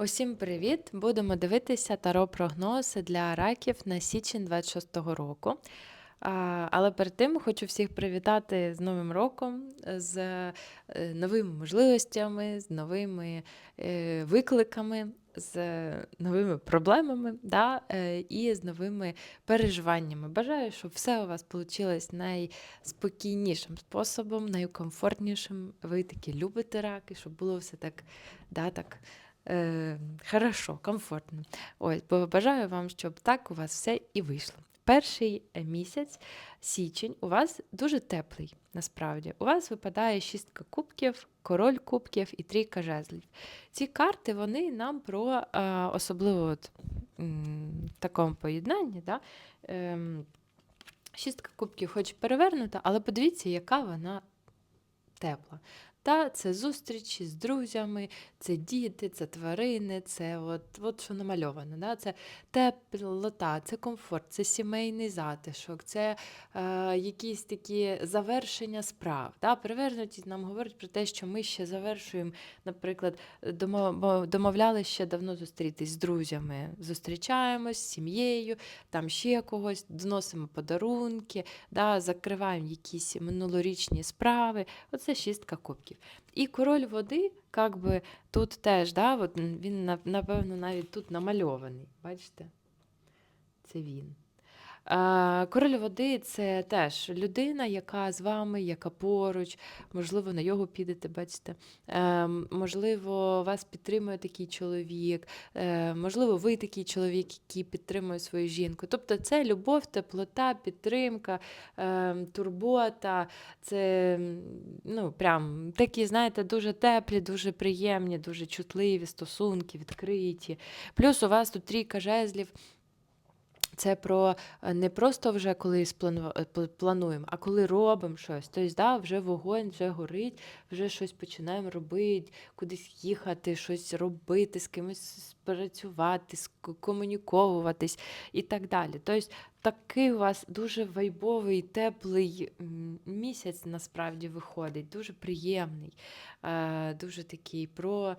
Усім привіт! Будемо дивитися таро-прогноз для раків на січень 26-го року. Але перед тим хочу всіх привітати з Новим роком, з е, новими можливостями, з новими е, викликами, з новими проблемами да, е, і з новими переживаннями. Бажаю, щоб все у вас вийшло найспокійнішим способом, найкомфортнішим. Ви такі любите раки, щоб було все так, да, так е, хорошо, комфортно. Ось, бажаю вам, щоб так у вас все і вийшло. Перший е, місяць, січень, у вас дуже теплий, насправді. У вас випадає шістка кубків, король кубків і трійка жезлів. Ці карти вони нам про е, особливо от, в такому поєднанні. Да? Ем, шістка кубків хоч перевернута, але подивіться, яка вона тепла. Та це зустрічі з друзями, це діти, це тварини, це от, от що намальовано. Да? Це теплота, це комфорт, це сімейний затишок, це е, якісь такі завершення справ. Да? Перевернутість нам говорить про те, що ми ще завершуємо, наприклад, домо- домовляли ще давно зустрітись з друзями, зустрічаємось з сім'єю, там ще когось, доносимо подарунки, да? закриваємо якісь минулорічні справи. Оце шістка кубків. І король води, як би тут теж, да, от він напевно навіть тут намальований. Бачите? Це він. Король води це теж людина, яка з вами, яка поруч, можливо, на його підете, бачите. Е, можливо, вас підтримує такий чоловік, е, можливо, ви такий чоловік, який підтримує свою жінку. Тобто це любов, теплота, підтримка, е, турбота, це ну, прям такі, знаєте, дуже теплі, дуже приємні, дуже чутливі стосунки, відкриті. Плюс у вас тут трійка жезлів. Це про е, не просто вже коли е, пл- плануємо, а коли робимо щось. Тобто, да, вже вогонь, вже горить, вже щось починаємо робити, кудись їхати, щось робити, з кимось працювати, ск- комунікуватись і так далі. Тобто, такий у вас дуже вайбовий, теплий місяць насправді виходить, дуже приємний, е, дуже такий про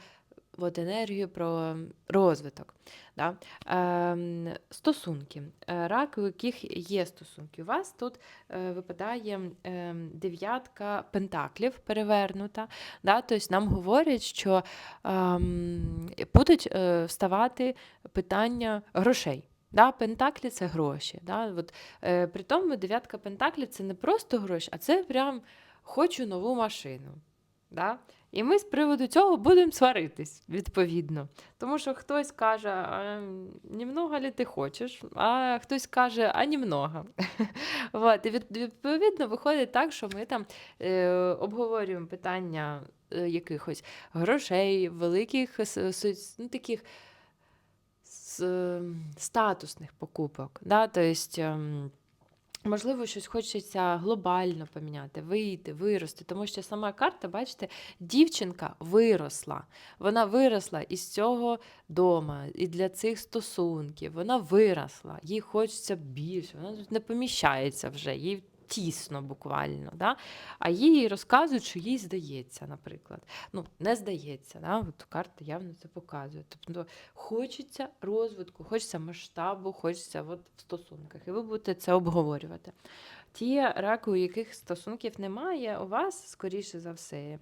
от енергію, про розвиток. Да? Ем, стосунки. Е, Рак, у яких є стосунки. У вас тут е, випадає ем, дев'ятка пентаклів перевернута. Да? Тобто нам говорять, що ем, будуть е, вставати питання грошей. Да, пентаклі це гроші. Да? От, е, при тому дев'ятка пентаклів це не просто гроші, а це прям хочу нову машину. Да? І ми з приводу цього будемо сваритись, відповідно. Тому що хтось каже, а, немного ли ти хочеш, а хтось каже, а немного. Вот. І відповідно виходить так, що ми там е, обговорюємо питання е, якихось грошей, великих ну, таких статусних покупок. Да? Тобто, Можливо, щось хочеться глобально поміняти, вийти, вирости, тому що сама карта, бачите, дівчинка виросла. Вона виросла із цього дома і для цих стосунків. Вона виросла, їй хочеться більше, вона не поміщається вже, їй тісно буквально. Да? А їй розказують, що їй здається, наприклад. Ну, не здається, да? От карта явно це показує. Тобто хочеться розвитку, хочеться масштабу, хочеться от в стосунках. І ви будете це обговорювати. Ті раки, у яких стосунків немає, у вас, скоріше за все,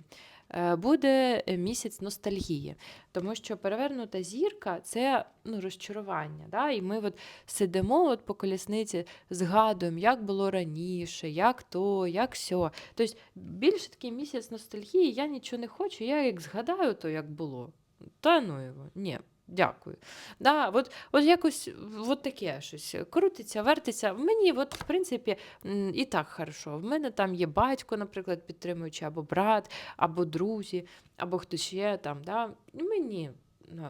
буде місяць ностальгії. Тому що перевернута зірка це ну, розчарування. Да? І ми от сидимо от по колісниці, згадуємо, як було раніше, як то, як сьо. Тобто більше такий місяць ностальгії, я нічого не хочу, я як згадаю, то як було. Та ну його, ні. Дякую. Да, от, от якось от таке щось крутиться, вертиться. Мені, от, в принципі, і так хорошо. В мене там є батько, наприклад, підтримуючий, або брат, або друзі, або хтось ще там. Да? Мені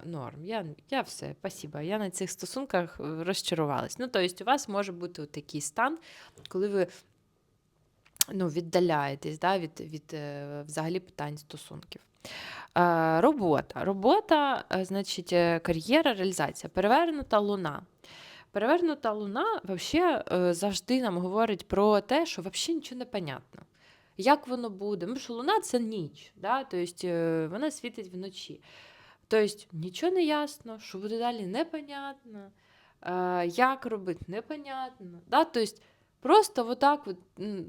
норм. Я, я все, спасибо. Я на цих стосунках е, розчарувалась. Ну, тобто, у вас може бути такий стан, коли ви ну, віддаляєтесь да, від, від е, взагалі питань стосунків. Е, робота. Робота, е, значить, е, кар'єра, реалізація. Перевернута луна. Перевернута луна вообще, завжди нам говорить про те, що взагалі нічого не понятно. Як воно буде? Тому що луна це ніч, да? тобто, вона світить вночі. Тобто нічого не ясно, що буде далі непонятно, як робити непонятно. Да? Тобто просто отак от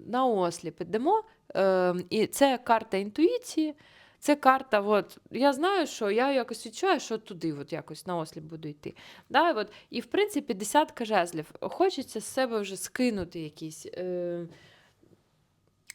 на осліп ідемо. Е, і це карта інтуїції. Це карта, от, я знаю, що я якось відчуваю, що туди от якось на осліп буду йти. Да, от, і в принципі десятка жезлів. Хочеться з себе вже скинути якісь е,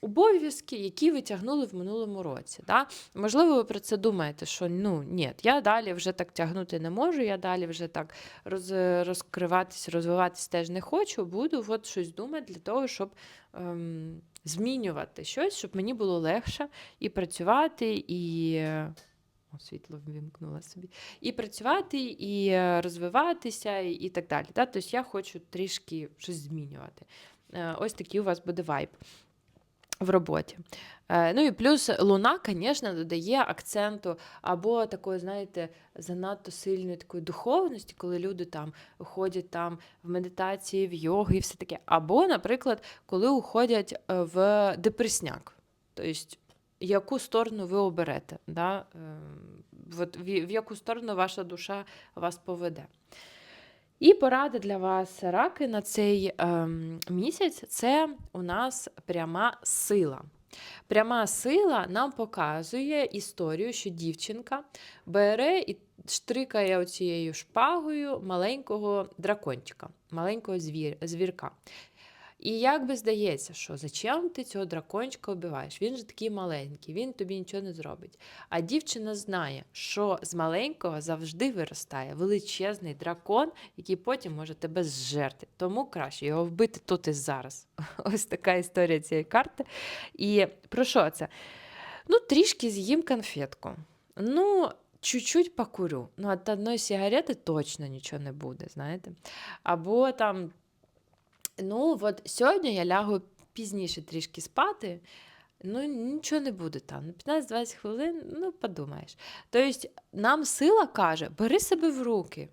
обов'язки, які ви тягнули в минулому році. Да? Можливо, ви про це думаєте, що ну ні, я далі вже так тягнути не можу, я далі вже так роз, розкриватись, розвиватись теж не хочу. Буду от щось думати для того, щоб ем, змінювати щось, щоб мені було легше і працювати, і. О, світло ввімкнула собі. І працювати, і е, розвиватися, і, і так далі. Тобто я хочу трішки щось змінювати. Е, Ось такий у вас буде вайб в роботі. Е, Ну і плюс луна, звісно, додає акценту або такої, знаєте, занадто сильної такої духовності, коли люди там ходять там в медитації, в йоги і все таке. Або, наприклад, коли уходять е, в депресняк. Тобто, яку сторону ви оберете, да? е, от в яку сторону ваша душа вас поведе. І порада для вас, раки, на цей ем, місяць це у нас пряма сила. Пряма сила нам показує історію, що дівчинка бере і штрикає оцією шпагою маленького дракончика, маленького звір, звірка. І як би здається, що зачем ти цього дракончика вбиваєш? Він же такий маленький, він тобі нічого не зробить. А дівчина знає, що з маленького завжди виростає величезний дракон, який потім може тебе зжерти. Тому краще його вбити тут і зараз. Ось така історія цієї карти. І про що це? Ну, трішки з'їм конфетку. Ну, чуть-чуть покурю. Ну, от одної сигарети точно нічого не буде, знаєте. Або там. Ну, от сьогодні я лягу пізніше трішки спати. Ну, нічого не буде там. 15-20 хвилин, ну, подумаєш. Тобто, нам сила каже: бери себе в руки.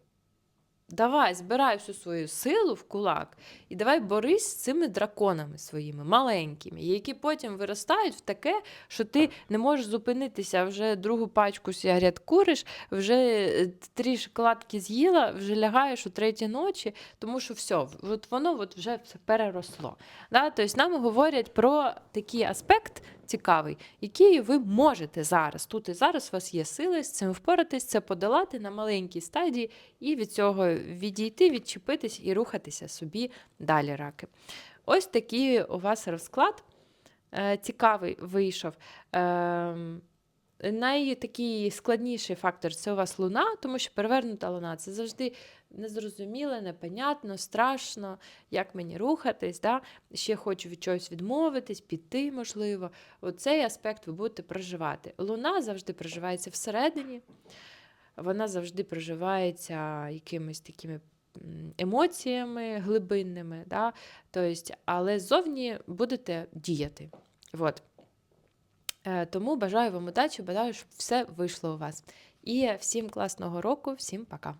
Давай, збирай всю свою силу в кулак і давай борись з цими драконами своїми маленькими, які потім виростають в таке, що ти не можеш зупинитися, вже другу пачку сигарет куриш, вже е, три шоколадки з'їла, вже лягаєш у третій ночі, тому що все, от воно от вже все переросло. Да? Тобто нам говорять про такий аспект цікавий, який ви можете зараз. Тут і зараз у вас є сили з цим впоратись, це подолати на маленькій стадії і від цього відійти, відчепитись і рухатися собі далі, раки. Ось такий у вас розклад. Е, Цікавий вийшов. Найтакий складніший фактор це у вас луна, тому що перевернута луна це завжди незрозуміле, непонятно, страшно, як мені рухатись. Да? Ще хочу від чогось відмовитись, піти, можливо. Оцей аспект ви будете проживати. Луна завжди проживається всередині, вона завжди проживається якимись такими емоціями глибинними, да? тобто, але ззовні будете діяти. От. Е, Тому бажаю вам удачі, бажаю, щоб все вийшло у вас. І всім класного року, всім пока.